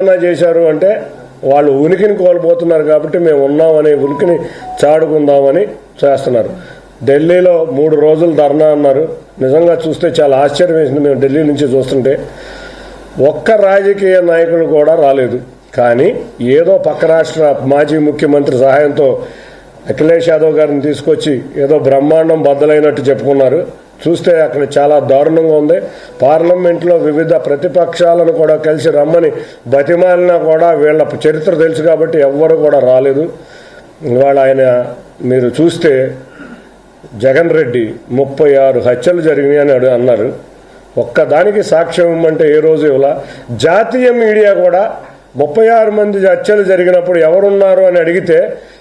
ధర్నా చేశారు అంటే వాళ్ళు ఉనికిని కోల్పోతున్నారు కాబట్టి మేము ఉన్నామని ఉనికిని చాడుకుందామని చేస్తున్నారు. ఢిల్లీలో మూడు రోజులు ధర్నా అన్నారు. నిజంగా చూస్తే చాలా ఆశ్చర్యం వేసింది. మేము ఢిల్లీ నుంచి చూస్తుంటే ఒక్క రాజకీయ నాయకుడు కూడా రాలేదు. కానీ ఏదో పక్క రాష్ట్ర మాజీ ముఖ్యమంత్రి సహాయంతో అఖిలేష్ యాదవ్ గారిని తీసుకొచ్చి ఏదో బ్రహ్మాండం బద్దలైనట్టు చెప్పుకున్నారు. చూస్తే అక్కడ చాలా దారుణంగా ఉంది. పార్లమెంట్లో వివిధ ప్రతిపక్షాలను కూడా కలిసి రమ్మని బతిమాలినా కూడా వీళ్ళ చరిత్ర తెలుసు కాబట్టి ఎవ్వరు కూడా రాలేదు. ఇవాళ ఆయన మీరు చూస్తే జగన్ రెడ్డి ముప్పై ఆరు హత్యలు జరిగినాయి అని అడు- అన్నారు. ఒక్కదానికి సాక్ష్యం ఇవ్వమంటే ఏ రోజు ఇవ్వాల? జాతీయ మీడియా కూడా ముప్పై ఆరు మంది హత్యలు జరిగినప్పుడు ఎవరున్నారు అని అడిగితే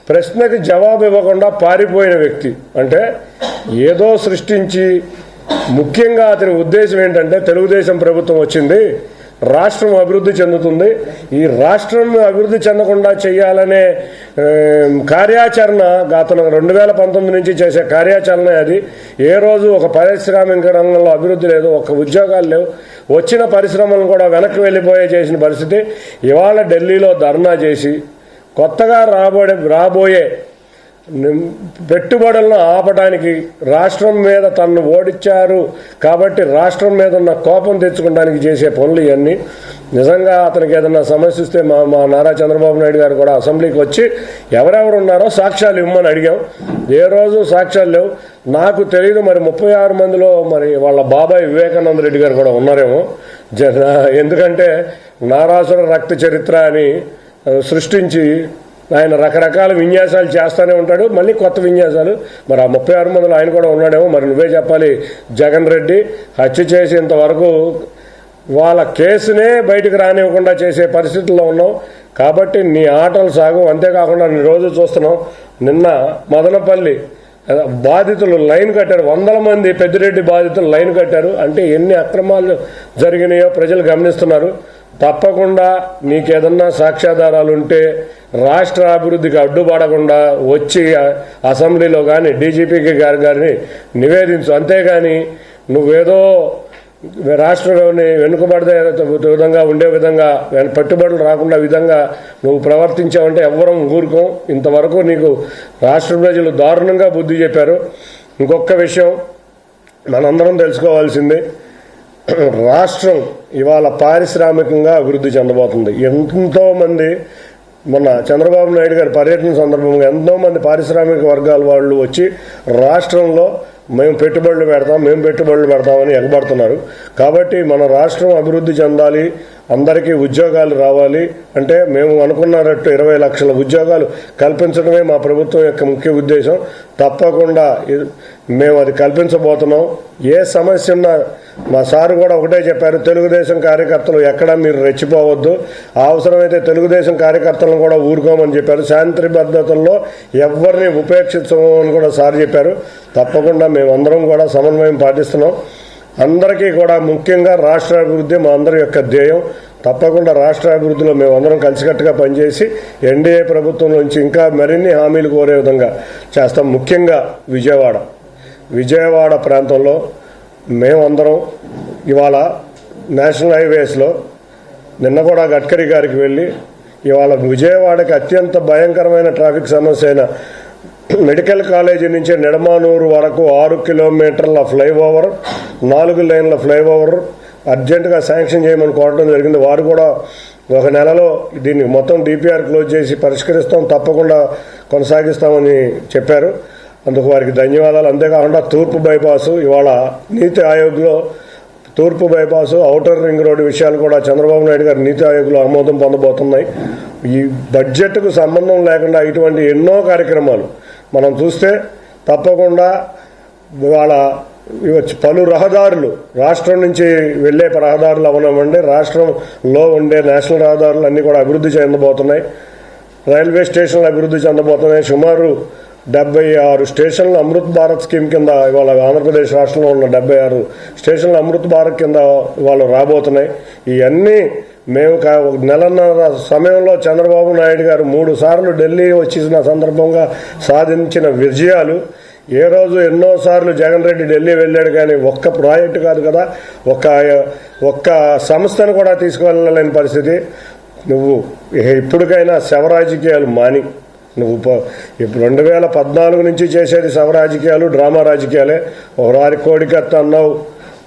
ప్రశ్నకి జవాబు ఇవ్వకుండా పారిపోయిన వ్యక్తి. అంటే ఏదో సృష్టించి ముఖ్యంగా అతని ఉద్దేశం ఏంటంటే తెలుగుదేశం ప్రభుత్వం వచ్చింది. రాష్ట్రం అభివృద్ధి చెందుతుంది. ఈ రాష్ట్రం అభివృద్ధి చెందకుండా చేయాలనే కార్యాచరణ గతను రెండు వేల పంతొమ్మిది నుంచి చేసే కార్యాచరణ అది. ఏ రోజు ఒక పారిశ్రామిక రంగంలో అభివృద్ధి లేదు ఒక ఉద్యోగాలు లేవు. వచ్చిన పరిశ్రమలను కూడా వెనక్కి వెళ్ళిపోయే చేసిన పరిస్థితి. ఇవాళ ఢిల్లీలో ధర్నా చేసి కొత్తగా రాబోయే రాబోయే పెట్టుబడులను ఆపడానికి రాష్ట్రం మీద తనను ఓడించారు కాబట్టి రాష్ట్రం మీద ఉన్న కోపం తెచ్చుకోవడానికి చేసే పనులు ఇవన్నీ. నిజంగా అతనికి ఏదన్నా సమస్య ఇస్తే మా మా నారా చంద్రబాబు నాయుడు గారు కూడా అసెంబ్లీకి వచ్చి ఎవరెవరు ఉన్నారో సాక్ష్యాలు ఇవ్వమని అడిగాం. ఏ రోజు సాక్ష్యాలు లేవు. నాకు తెలియదు మరి ముప్పై ఆరు మందిలో మరి వాళ్ళ బాబాయ్ వివేకానంద రెడ్డి గారు కూడా ఉన్నారేమో. ఎందుకంటే నారాసుర రక్త చరిత్ర అని సృష్టించి ఆయన రకరకాల విన్యాసాలు చేస్తూనే ఉంటాడు. మళ్ళీ కొత్త విన్యాసాలు. మరి ఆ ముప్పై ఆరు మందిలో ఆయన కూడా ఉన్నాడేమో. మరి నువ్వే చెప్పాలి జగన్ రెడ్డి హత్య చేసేంతవరకు వాళ్ళ కేసునే బయటకు రానివ్వకుండా చేసే పరిస్థితుల్లో ఉన్నాం. కాబట్టి నీ ఆటలు సాగు. అంతేకాకుండా నీ రోజు చూస్తున్నాం. నిన్న మదనపల్లి బాధితులు లైన్ కట్టారు. వందల మంది పెద్దిరెడ్డి బాధితులు లైన్ కట్టారు. అంటే ఎన్ని అక్రమాలు జరిగినాయో ప్రజలు గమనిస్తున్నారు. తప్పకుండా నీకేదన్నా సాక్ష్యాధారాలు ఉంటే రాష్ట్ర అభివృద్ధికి అడ్డుపడకుండా వచ్చి అసెంబ్లీలో కానీ డీజీపీకి గారి గారిని నివేదించు. అంతేగాని నువ్వేదో రాష్ట్రంలోని వెనుకబడితే విధంగా ఉండే విధంగా పెట్టుబడులు రాకుండా విధంగా నువ్వు ప్రవర్తించావంటే ఎవ్వరం ఊరుకోం. ఇంతవరకు నీకు రాష్ట్ర ప్రజలు దారుణంగా బుద్ధి చెప్పారు. ఇంకొక విషయం మనందరం తెలుసుకోవాల్సింది. రాష్ట్రం ఇవాళ పారిశ్రామికంగా అభివృద్ధి చెందబోతుంది. ఎంతోమంది మొన్న చంద్రబాబు నాయుడు గారి పర్యటన సందర్భంగా ఎంతోమంది పారిశ్రామిక వర్గాల వాళ్ళు వచ్చి రాష్ట్రంలో మేము పెట్టుబడులు పెడతాం మేము పెట్టుబడులు పెడతామని ఎగబడుతున్నారు. కాబట్టి మన రాష్ట్రం అభివృద్ధి చెందాలి అందరికీ ఉద్యోగాలు రావాలి అంటే మేము అనుకున్నట్టు ఇరవై లక్షల ఉద్యోగాలు కల్పించడమే మా ప్రభుత్వం యొక్క ముఖ్య ఉద్దేశం. తప్పకుండా మేము అది కల్పించబోతున్నాం. ఏ సమస్య ఉన్నా మా సారు కూడా ఒకటే చెప్పారు తెలుగుదేశం కార్యకర్తలు ఎక్కడ మీరు రెచ్చిపోవద్దు. అవసరమైతే తెలుగుదేశం కార్యకర్తలను కూడా ఊరుకోమని చెప్పారు. శాంతి భద్రతల్లో ఎవరిని ఉపేక్షించమని కూడా సార్ చెప్పారు. తప్పకుండా మేమందరం కూడా సమన్వయం పాటిస్తున్నాం. అందరికీ కూడా ముఖ్యంగా రాష్ట్ర అభివృద్ధి మా అందరి యొక్క ధ్యేయం. తప్పకుండా రాష్ట్ర అభివృద్ధిలో మేమందరం కలిసికట్టుగా పనిచేసి ఎన్డీఏ ప్రభుత్వం నుంచి ఇంకా మరిన్ని హామీలు కోరే విధంగా చేస్తాం. ముఖ్యంగా విజయవాడ. విజయవాడ ప్రాంతంలో మేమందరం ఇవాళ నేషనల్ హైవేస్లో నిన్న కూడా గడ్కరీ గారికి వెళ్ళి ఇవాళ విజయవాడకి అత్యంత భయంకరమైన ట్రాఫిక్ సమస్య అయిన మెడికల్ కాలేజీ నుంచి నిడమానూరు వరకు ఆరు కిలోమీటర్ల ఫ్లైఓవర్ నాలుగు లైన్ల ఫ్లైఓవర్ అర్జెంటుగా శాంక్షన్ చేయమని కోరడం జరిగింది. వారు కూడా ఒక నెలలో దీన్ని మొత్తం డిపిఆర్ క్లోజ్ చేసి పరిష్కరిస్తాం తప్పకుండా కొనసాగిస్తామని చెప్పారు. అందుకు వారికి ధన్యవాదాలు. అంతేకాకుండా తూర్పు బైపాసు ఇవాళ నీతి ఆయోగ్లో తూర్పు బైపాసు ఔటర్ రింగ్ రోడ్డు విషయాలు కూడా చంద్రబాబు నాయుడు గారు నీతి ఆయోగ్లో ఆమోదం పొందబోతున్నాయి. ఈ బడ్జెట్కు సంబంధం లేకుండా ఇటువంటి ఎన్నో కార్యక్రమాలు మనం చూస్తే తప్పకుండా వాళ్ళ పలు రహదారులు రాష్ట్రం నుంచి వెళ్ళే రహదారులు అవనివ్వండి రాష్ట్రంలో ఉండే నేషనల్ రహదారులు అన్నీ కూడా అభివృద్ధి చెందబోతున్నాయి. రైల్వే స్టేషన్లు అభివృద్ధి చెందబోతున్నాయి. సుమారు డెబ్బై ఆరు స్టేషన్లు అమృత్ భారత్ స్కీమ్ కింద ఇవాళ ఆంధ్రప్రదేశ్ రాష్ట్రంలో ఉన్న డెబ్బై ఆరు స్టేషన్లు అమృత్ భారత్ కింద ఇవాళ రాబోతున్నాయి. ఇవన్నీ మేము కా- నెలన్నర సమయంలో చంద్రబాబు నాయుడు గారు మూడు సార్లు ఢిల్లీ వచ్చిన సందర్భంగా సాధించిన విజయాలు. ఏ రోజు ఎన్నోసార్లు జగన్ రెడ్డి ఢిల్లీ వెళ్ళాడు కానీ ఒక్క ప్రాజెక్టు కాదు కదా. ఒక్క ఒక్క సంస్థను కూడా తీసుకువెళ్ళలేని పరిస్థితి. నువ్వు ఇప్పటికైనా శవ రాజకీయాలు మాని. నువ్వు ప- ఇప్పుడు రెండు వేల పద్నాలుగు నుంచి చేసేది శవ రాజకీయాలు డ్రామా రాజకీయాలే. ఒకసారి కోడికత్త అన్నావు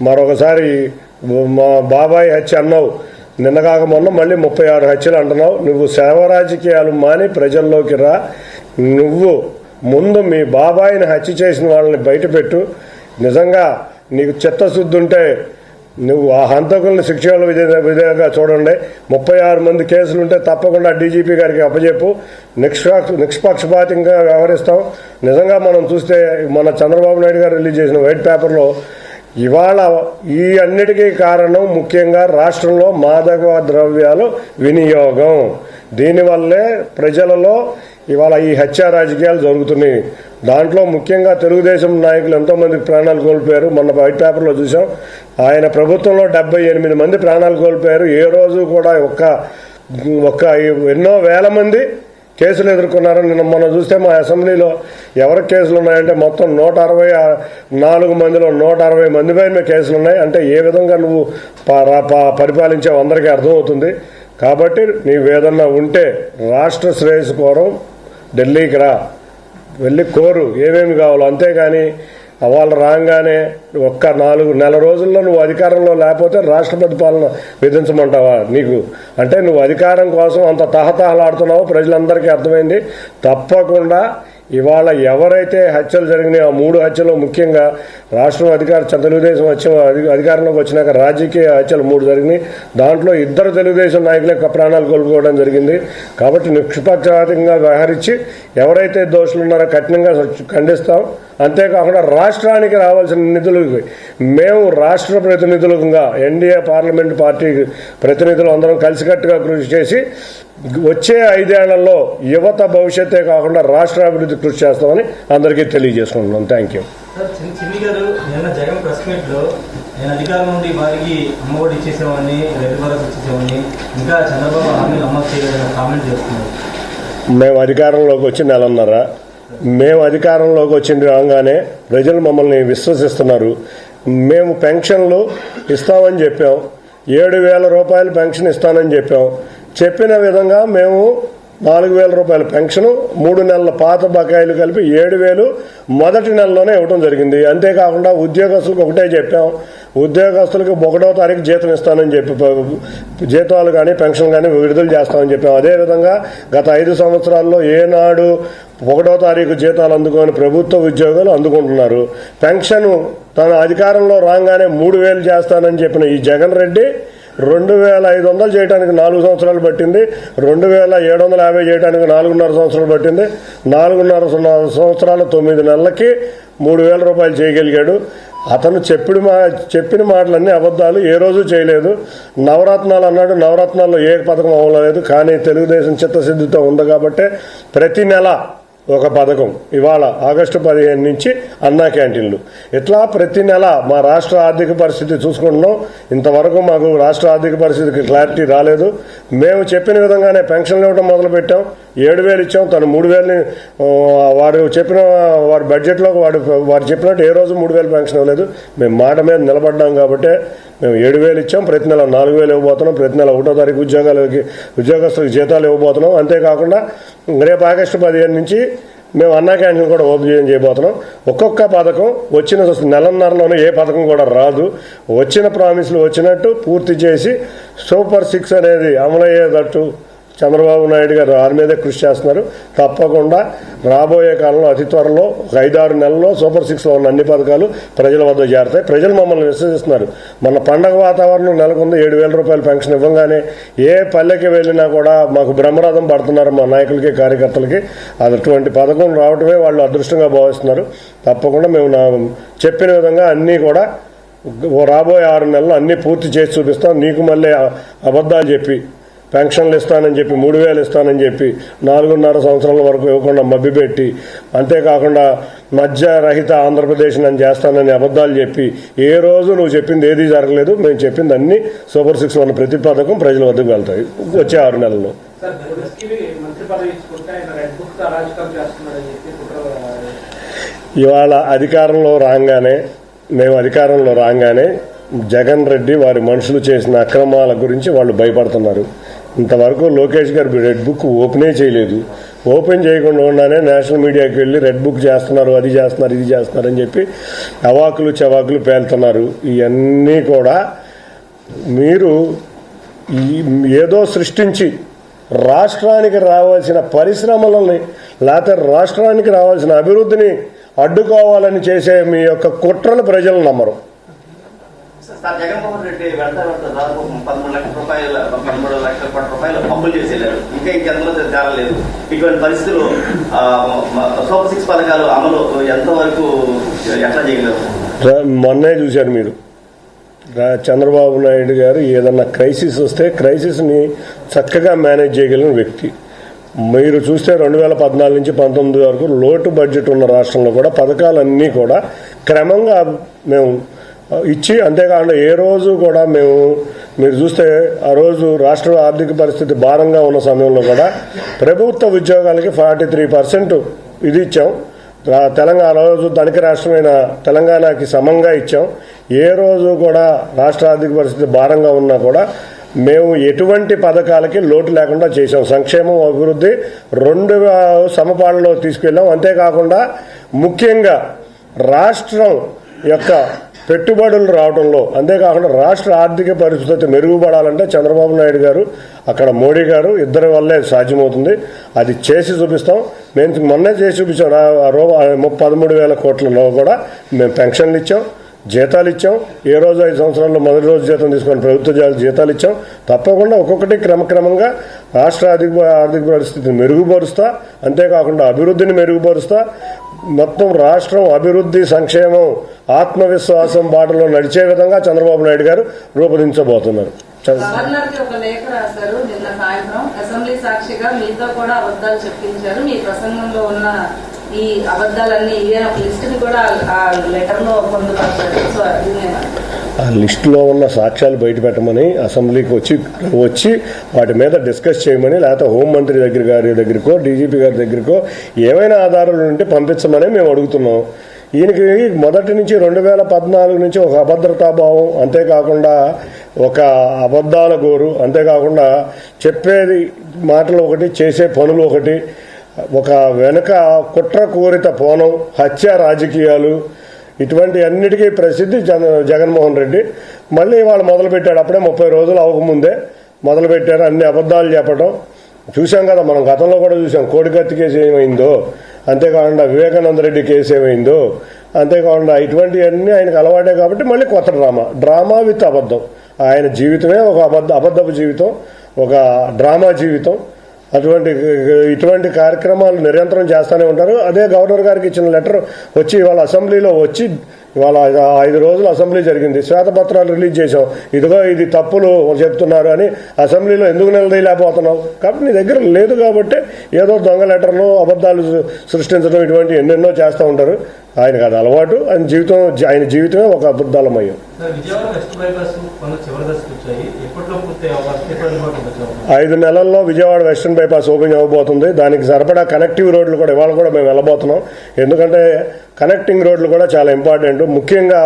మరొకసారి మా బాబాయ్ హత్య అన్నావు. నిన్న కాక మొన్న మళ్ళీ ముప్పై ఆరు హత్యలు అంటున్నావు. నువ్వు సేవ రాజకీయాలు మాని ప్రజల్లోకి రా. నువ్వు ముందు మీ బాబాయిని హత్య చేసిన వాళ్ళని బయటపెట్టు. నిజంగా నీకు చిత్తశుద్ధి ఉంటే నువ్వు ఆ హంతకులను శిక్షలు విధంగా చూడండి. ముప్పై ఆరు మంది కేసులు ఉంటే తప్పకుండా డీజీపీ గారికి అప్పచెప్పు నిష్పాక్ష నిష్పక్షపాతంగా వ్యవహరిస్తాం. నిజంగా మనం చూస్తే మన చంద్రబాబు నాయుడు గారు రిలీజ్ చేసిన వైట్ పేపర్లో ఇవాళ ఈ అన్నిటికీ కారణం ముఖ్యంగా రాష్ట్రంలో మాదక ద్రవ్యాలు వినియోగం. దీనివల్లే ప్రజలలో ఇవాళ ఈ హత్యా రాజకీయాలు జరుగుతున్నాయి. దాంట్లో ముఖ్యంగా తెలుగుదేశం నాయకులు ఎంతోమంది ప్రాణాలు కోల్పోయారు. మొన్న వైట్ పేపర్లో చూసాం. ఆయన ప్రభుత్వంలో డెబ్బై ఎనిమిది మంది ప్రాణాలు కోల్పోయారు. ఏ రోజు కూడా ఒక్క ఒక్క ఎన్నో వేల మంది కేసులు ఎదుర్కొన్నారు నిన్న మనం చూస్తే మా అసెంబ్లీలో ఎవరి కేసులు ఉన్నాయంటే మొత్తం నూట అరవై నాలుగు మందిలో నూట అరవై మంది పైన కేసులు ఉన్నాయి. అంటే ఏ విధంగా నువ్వు ప- ప- పరిపాలించావు అందరికీ అర్థమవుతుంది. కాబట్టి నీవు ఏదన్నా ఉంటే రాష్ట్ర శ్రేయస్సు కోరం. ఢిల్లీకి రా. వెళ్ళి కోరు ఏమేమి కావాలో. అంతేగాని వాళ్ళు రాగానే ఒక్క నాలుగు నెల రోజుల్లో నువ్వు అధికారంలో లేకపోతే రాష్ట్రపతి పాలన విధించమంటావా నీకు? అంటే నువ్వు అధికారం కోసం అంత తహతహలాడుతున్నావు ప్రజలందరికీ అర్థమైంది. తప్పకుండా ఇవాళ ఎవరైతే హత్యలు జరిగినాయో ఆ మూడు హత్యలు ముఖ్యంగా రాష్ట్రం అధికార తెలుగుదేశం వచ్చిన అధికారంలోకి వచ్చినాక రాజకీయ హత్యలు మూడు జరిగినాయి. దాంట్లో ఇద్దరు తెలుగుదేశం నాయకులే ప్రాణాలు కోల్పోవడం జరిగింది. కాబట్టి నిష్పక్షపాతంగా వ్యవహరించి ఎవరైతే దోషులు ఉన్నారో కఠినంగా ఖండిస్తాం. అంతేకాకుండా రాష్ట్రానికి రావాల్సిన నిధులు మేము రాష్ట్ర ప్రతినిధులుగా ఎన్డీఏ పార్లమెంట్ పార్టీ ప్రతినిధులు అందరం కలిసికట్టుగా కృషి చేసి వచ్చే ఐదేళ్ళలో యువత భవిష్యత్తే కాకుండా రాష్ట్ర అభివృద్ధి కృషి చేస్తామని అందరికీ తెలియజేసుకుంటున్నాం. థ్యాంక్ యూ సార్ చిన్ని చిన్ని గారు నిన్న జగన్ ప్రెస్ మీట్లో నేను అధికారం నుండి వారికి అమ్మఒడి ఇచ్చేసేవాడిని రైతు భరోసా ఇచ్చేసేవాడిని ఇంకా చంద్రబాబు హామీలు అమలు చేయలేదని కామెంట్ చేస్తున్నారు. మేము అధికారంలోకి వచ్చి నెలన్నర. మేము అధికారంలోకి వచ్చిన రాగానే ప్రజలు మమ్మల్ని విశ్వసిస్తున్నారు. మేము పెన్షన్లు ఇస్తామని చెప్పాం. ఏడు వేల రూపాయలు పెన్షన్ ఇస్తానని చెప్పాం. చెప్పిన విధంగా మేము నాలుగు వేల రూపాయల పెన్షన్ మూడు నెలల పాత బకాయిలు కలిపి ఏడు వేలు మొదటి నెలలోనే ఇవ్వడం జరిగింది. అంతేకాకుండా ఉద్యోగస్తులకు ఒకటే చెప్పాం. ఉద్యోగస్తులకు ఒకటో తారీఖు జీతం ఇస్తానని చెప్పి జీతాలు కానీ పెన్షన్ కానీ విడుదల చేస్తామని చెప్పాం. అదేవిధంగా గత ఐదు సంవత్సరాల్లో ఏనాడు ఒకటో తారీఖు జీతాలు అందుకొని ప్రభుత్వ ఉద్యోగాలు అందుకుంటున్నారు. పెన్షన్ తన అధికారంలో రాగానే మూడు వేలు చేస్తానని చెప్పిన ఈ జగన్ రెడ్డి రెండు వేల ఐదు వందలు చేయడానికి నాలుగు సంవత్సరాలు పట్టింది. రెండు వేల ఏడు వందల యాభై చేయడానికి నాలుగున్నర సంవత్సరాలు పట్టింది. నాలుగున్నర సంవత్సరాల తొమ్మిది నెలలకి మూడు వేల రూపాయలు చేయగలిగాడు. అతను చెప్పిన మా చెప్పిన మాటలన్నీ అబద్ధాలు ఏ రోజు చేయలేదు. నవరత్నాలు అన్నాడు. నవరత్నాల్లో ఏ పథకం అవ్వలేదు కానీ తెలుగుదేశం చిత్తశుద్ధితో ఉంది కాబట్టి ప్రతి నెల ఒక పథకం. ఇవాళ ఆగస్టు పదిహేను నుంచి అన్నా క్యాంటీన్లు. ఇట్లా ప్రతి నెల మా రాష్ట్ర ఆర్థిక పరిస్థితి చూసుకుంటున్నాం? ఇంతవరకు మాకు రాష్ట్ర ఆర్థిక పరిస్థితికి క్లారిటీ రాలేదు. మేము చెప్పిన విధంగానే పెన్షన్లు ఇవ్వడం మొదలుపెట్టాం. ఏడు వేలు ఇచ్చాం. తను మూడు వేలని వారు చెప్పిన వారి బడ్జెట్లో వాడు వారు చెప్పినట్టు ఏ రోజు మూడు వేలు పెన్షన్ ఇవ్వలేదు. మేము మాట మీద నిలబడ్డాం కాబట్టి మేము ఏడు వేలు ఇచ్చాం. ప్రతి నెల నాలుగు వేలు ఇవ్వబోతున్నాం. ప్రతి నెల ఒకటో తారీఖు ఉద్యోగాలకి ఉద్యోగస్తులకు జీతాలు ఇవ్వబోతున్నాం. అంతేకాకుండా రేపు ఆగస్టు పదిహేను నుంచి మేము అన్నా క్యాంటీన్ కూడా ఓపెన్ చేయబోతున్నాం. ఒక్కొక్క పథకం వచ్చిన నెలన్నరలోనే ఏ పథకం కూడా రాదు. వచ్చిన ప్రామిస్లు వచ్చినట్టు పూర్తి చేసి సూపర్ సిక్స్ అనేది అమలయ్యేటట్టు చంద్రబాబు నాయుడు గారు దాని మీదే కృషి చేస్తున్నారు. తప్పకుండా రాబోయే కాలంలో అతి త్వరలో ఐదారు నెలల్లో సూపర్ సిక్స్లో ఉన్న అన్ని పథకాలు ప్రజల వద్ద చేరతాయి. ప్రజలు మమ్మల్ని విశ్వసిస్తున్నారు. మన పండగ వాతావరణం నెలకొంది ఏడు వేల రూపాయలు పెన్షన్ ఇవ్వగానే ఏ పల్లెకి వెళ్ళినా కూడా మాకు బ్రహ్మరథం పడుతున్నారు మా నాయకులకి కార్యకర్తలకి. అటువంటి పథకం రావటమే వాళ్ళు అదృష్టంగా భావిస్తున్నారు. తప్పకుండా మేము నా చెప్పిన విధంగా అన్నీ కూడా ఓ రాబోయే ఆరు నెలలు అన్నీ పూర్తి చేసి చూపిస్తాం. నీకు మళ్ళీ అబద్ధాలు చెప్పి పెన్షన్లు ఇస్తానని చెప్పి మూడు వేలు ఇస్తానని చెప్పి నాలుగున్నర సంవత్సరాల వరకు ఇవ్వకుండా మభ్యపెట్టి అంతేకాకుండా మధ్యరహిత ఆంధ్రప్రదేశ్ నేను చేస్తానని అబద్ధాలు చెప్పి ఏ రోజు నువ్వు చెప్పింది ఏది జరగలేదు మేము చెప్పింది అన్ని సూపర్ సిక్స్ వన్ ప్రతి పథకం ప్రజల వద్దకు వెళ్తాయి వచ్చే ఆరు నెలల్లో. ఇవాళ అధికారంలో రాగానే మేము అధికారంలో రాగానే జగన్ రెడ్డి వారి మనుషులు చేసిన అక్రమాల గురించి వాళ్ళు భయపడుతున్నారు. ఇంతవరకు లోకేష్ గారు రెడ్ బుక్ ఓపెనే చేయలేదు. ఓపెన్ చేయకుండా ఉండగానే నేషనల్ మీడియాకి వెళ్ళి రెడ్ బుక్ చేస్తున్నారు అది చేస్తున్నారు ఇది చేస్తున్నారు అని చెప్పి అవాకులు చవాకులు పేలుతున్నారు. ఇవన్నీ కూడా మీరు ఈ ఏదో సృష్టించి రాష్ట్రానికి రావాల్సిన పరిశ్రమలని లేకపోతే రాష్ట్రానికి రావాల్సిన అభివృద్ధిని అడ్డుకోవాలని చేసే మీ యొక్క కుట్రను ప్రజలు నమ్మరు. సార్ జగన్మోహన్ రెడ్డి వెంట వెంట దాదాపు పదమూడు లక్షల రూపాయల పదమూడు లక్షల కోట్ల రూపాయలు అప్పులు చేసి వెళ్ళారు ఇంకా ఇంకెంతలో తేరలేదు ఇటువంటి పరిస్థితులు సూపర్ సిక్స్ పథకాలు అమలు ఎంతవరకు ఎట్లా చేయగలరు? మొన్నే చూశారు మీరు. చంద్రబాబు నాయుడు గారు ఏదన్నా క్రైసిస్ వస్తే క్రైసిస్ని చక్కగా మేనేజ్ చేయగలిగిన వ్యక్తి. మీరు చూస్తే రెండు వేల పద్నాలుగు నుంచి పంతొమ్మిది వరకు లోటు బడ్జెట్ ఉన్న రాష్ట్రంలో కూడా పథకాలన్నీ కూడా క్రమంగా మేము ఇచ్చి అంతేకాకుండా ఏ రోజు కూడా మేము మీరు చూస్తే ఆ రోజు రాష్ట్ర ఆర్థిక పరిస్థితి భారంగా ఉన్న సమయంలో కూడా ప్రభుత్వ ఉద్యోగాలకి ఫార్టీ త్రీ పర్సెంట్ ఇది ఇచ్చాం. తెలంగాణ రోజు ధనిక రాష్ట్రమైన తెలంగాణకి సమంగా ఇచ్చాం. ఏ రోజు కూడా రాష్ట్ర ఆర్థిక పరిస్థితి భారంగా ఉన్నా కూడా మేము ఎటువంటి పథకాలకి లోటు లేకుండా చేశాం. సంక్షేమం అభివృద్ధి రెండు సమపాలలో తీసుకెళ్ళాం. అంతేకాకుండా ముఖ్యంగా రాష్ట్రం యొక్క పెట్టుబడులు రావడంలో అంతేకాకుండా రాష్ట్ర ఆర్థిక పరిస్థితి మెరుగుపడాలంటే చంద్రబాబు నాయుడు గారు అక్కడ మోడీ గారు ఇద్దరి వల్లే సాధ్యమవుతుంది. అది చేసి చూపిస్తాం. మేము మొన్నే చేసి చూపించాం. రా- పదమూడు వేల కోట్లలో కూడా మేము పెన్షన్లు ఇచ్చాం. జీతాలు ఇచ్చాం. ఏ రోజు ఐదు సంవత్సరాల్లో మొదటి రోజు జీతం తీసుకొని ప్రభుత్వ జీతాలు ఇచ్చాం. తప్పకుండా ఒక్కొక్కటి క్రమక్రమంగా రాష్ట్ర ఆర్థిక ఆర్థిక పరిస్థితిని మెరుగుపరుస్తా. అంతేకాకుండా అభివృద్ధిని మెరుగుపరుస్తా. మొత్తం రాష్ట్రం అభివృద్ధి సంక్షేమం ఆత్మవిశ్వాసం బాటలో నడిచే విధంగా చంద్రబాబు నాయుడు గారు రూపొందించబోతున్నారు. చ- ఒక లేఖ రాశారు నిన్న సాయంత్రం. అసెంబ్లీ సాక్షిగా మీతో కూడా అబద్ధాలు చెప్పించారు. మీ ప్రసంగంలో ఉన్న ఈ అబద్ధాలన్నీ ఇదే కూడా ఆ లెటర్లో పొందుపరిచారు సో అది నేను ఆ లిస్టులో ఉన్న సాక్ష్యాలు బయట పెట్టమని అసెంబ్లీకి వచ్చి వచ్చి వాటి మీద డిస్కస్ చేయమని లేకపోతే హోంమంత్రి దగ్గర గారి దగ్గరకో డీజీపీ గారి దగ్గరకో ఏమైనా ఆధారాలు ఉంటే పంపించమని మేము అడుగుతున్నాం. ఈయనకి మొదటి నుంచి రెండు వేల పద్నాలుగు నుంచి ఒక అభద్రతాభావం అంతేకాకుండా ఒక అబద్ధాల గోరు అంతేకాకుండా చెప్పేది మాటలు ఒకటి చేసే పనులు ఒకటి ఒక వెనుక కుట్ర కోరిత పోనం హత్య రాజకీయాలు ఇటువంటి అన్నిటికీ ప్రసిద్ధి జగ జగన్మోహన్ రెడ్డి. మళ్ళీ వాళ్ళు మొదలుపెట్టాడు అప్పుడే ముప్పై రోజులు అవ్వకముందే మొదలుపెట్టారు అన్ని అబద్ధాలు చెప్పడం చూసాం కదా మనం గతంలో కూడా చూసాం కోడికత్తి కేసు ఏమైందో అంతేకాకుండా వివేకానంద రెడ్డి కేసు ఏమైందో అంతేకాకుండా ఇటువంటివన్నీ ఆయనకు అలవాటే కాబట్టి మళ్ళీ కొత్త డ్రామా. డ్రామా విత్ అబద్ధం. ఆయన జీవితమే ఒక అబద్ధ అబద్ధపు జీవితం ఒక డ్రామా జీవితం. అటువంటి ఇటువంటి కార్యక్రమాలు నిరంతరం చేస్తూనే ఉంటారు. అదే గవర్నర్ గారికి ఇచ్చిన లెటర్ వచ్చి ఇవాళ అసెంబ్లీలో వచ్చి ఇవాళ ఐదు రోజులు అసెంబ్లీ జరిగింది. శ్వేతపత్రాలు రిలీజ్ చేసాం ఇదిగో ఇది తప్పులు చెప్తున్నారు అని అసెంబ్లీలో ఎందుకు నిలదీయలేకపోతున్నావు? కాబట్టి నీ దగ్గర లేదు కాబట్టి ఏదో దొంగ లెటర్లు అబద్ధాలు సృష్టించడం ఇటువంటి ఎన్నెన్నో చేస్తూ ఉంటారు. ఆయనకు అది అలవాటు ఆయన జీవితం ఆయన జీవితమే ఒక అబద్ధాలమయం ఐదు నెలల్లో విజయవాడ వెస్టర్న్ బైపాస్ ఓపెన్ అవ్వబోతుంది. దానికి సరిపడా కనెక్టివ్ రోడ్లు కూడా ఇవాళ కూడా మేము వెళ్ళబోతున్నాం. ఎందుకంటే కనెక్టింగ్ రోడ్లు కూడా చాలా ఇంపార్టెంట్. ముఖ్యంగా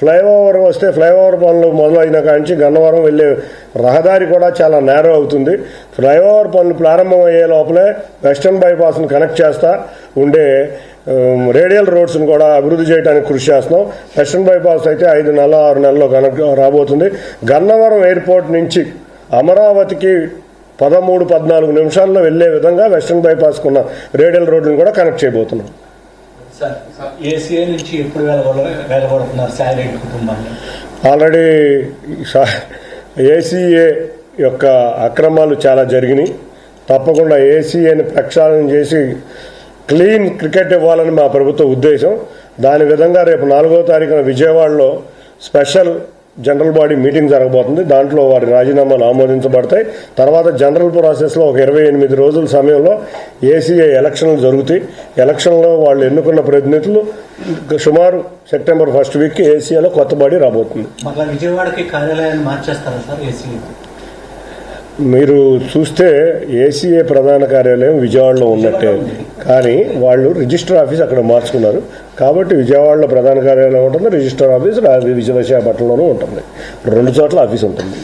ఫ్లైఓవర్ వస్తే ఫ్లైఓవర్ పనులు మొదలైన కాంచి గన్నవరం వెళ్ళే రహదారి కూడా చాలా నేరో అవుతుంది. ఫ్లైఓవర్ పనులు ప్రారంభం అయ్యే లోపలే వెస్టర్న్ బైపాస్ను కనెక్ట్ చేస్తా ఉండే రేడియల్ రోడ్స్ను కూడా అభివృద్ధి చేయడానికి కృషి చేస్తున్నాం. వెస్టర్న్ బైపాస్ అయితే ఐదు నెలల ఆరు నెలల్లో కనెక్ట్ రాబోతుంది. గన్నవరం ఎయిర్పోర్ట్ నుంచి అమరావతికి పదమూడు పద్నాలుగు నిమిషాల్లో వెళ్ళే విధంగా వెస్టర్న్ బైపాస్కు ఉన్న రేడియల్ రోడ్లను కూడా కనెక్ట్ చేయబోతున్నాం. ఏసీఏ నుంచి ఎప్పుడు కుటుంబాన్ని? ఆల్రెడీ ఏసీఏ యొక్క అక్రమాలు చాలా జరిగినాయి. తప్పకుండా ఏసీఏని ప్రక్షాళన చేసి క్లీన్ క్రికెట్ ఇవ్వాలని మా ప్రభుత్వ ఉద్దేశం. దాని విధంగా రేపు నాలుగో తారీఖున విజయవాడలో స్పెషల్ జనరల్ బాడీ మీటింగ్ జరగబోతుంది. దాంట్లో వారి రాజీనామాలు ఆమోదించబడతాయి. తర్వాత జనరల్ ప్రాసెస్లో ఒక ఇరవై ఎనిమిది రోజుల సమయంలో ఏసీఏ ఎలక్షన్లు జరుగుతాయి. ఎలక్షన్లో వాళ్ళు ఎన్నుకున్న ప్రతినిధులు సుమారు సెప్టెంబర్ ఫస్ట్ వీక్కి ఏసీఏలో కొత్త బాడీ రాబోతుంది. విజయవాడకి కార్యాలయాన్ని మార్చేస్తారా సార్ ఏసీఏ? మీరు చూస్తే ఏసీఏ ప్రధాన కార్యాలయం విజయవాడలో ఉన్నట్టే. కానీ వాళ్ళు రిజిస్టర్ ఆఫీస్ అక్కడ మార్చుకున్నారు. కాబట్టి విజయవాడలో ప్రధాన కార్యాలయం ఉంటుంది రిజిస్టర్ ఆఫీస్ రా- ఉంటుంది. రెండు చోట్ల ఆఫీస్ ఉంటుంది.